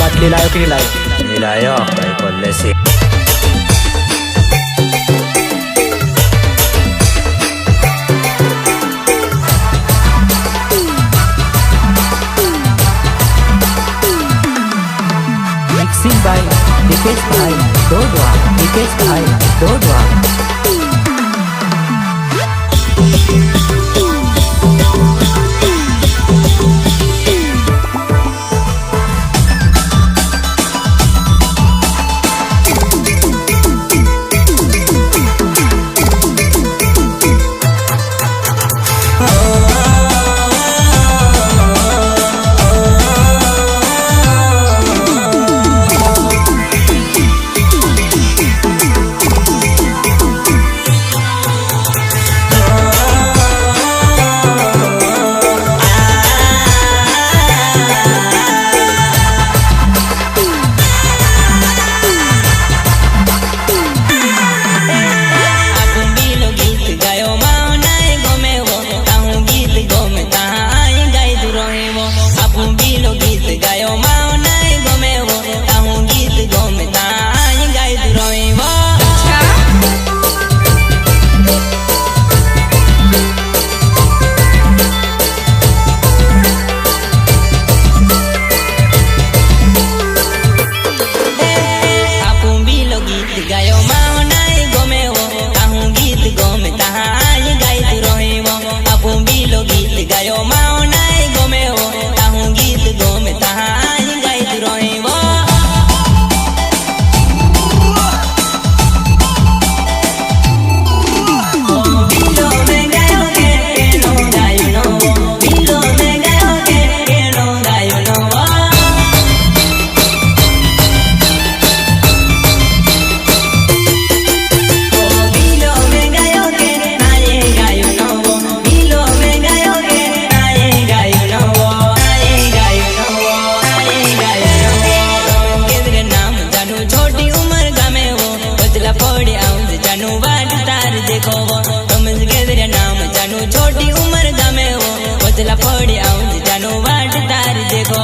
बाटले ले लायो की लायो लायो भाई कोल्ले से। मिक्सिंग बाय निकेश भाई दो दुआ निकेश भाई दो दुआ ગેવરે આવું જાનું વાડ તાર દેખો તમજ ગેવરે નામ જાનું છોટી ઉમર દમે હો ઓતલા ફોડી આવું જાનું વાડ તાર દેખો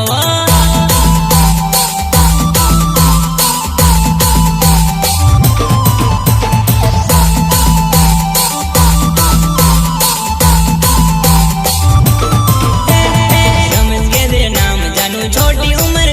છોટી ઉમર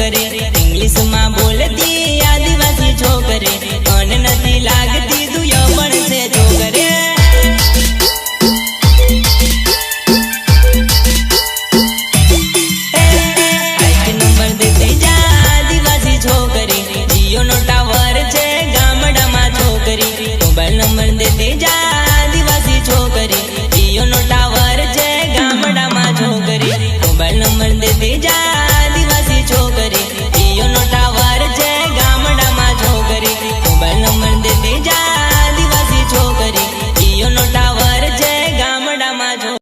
querer.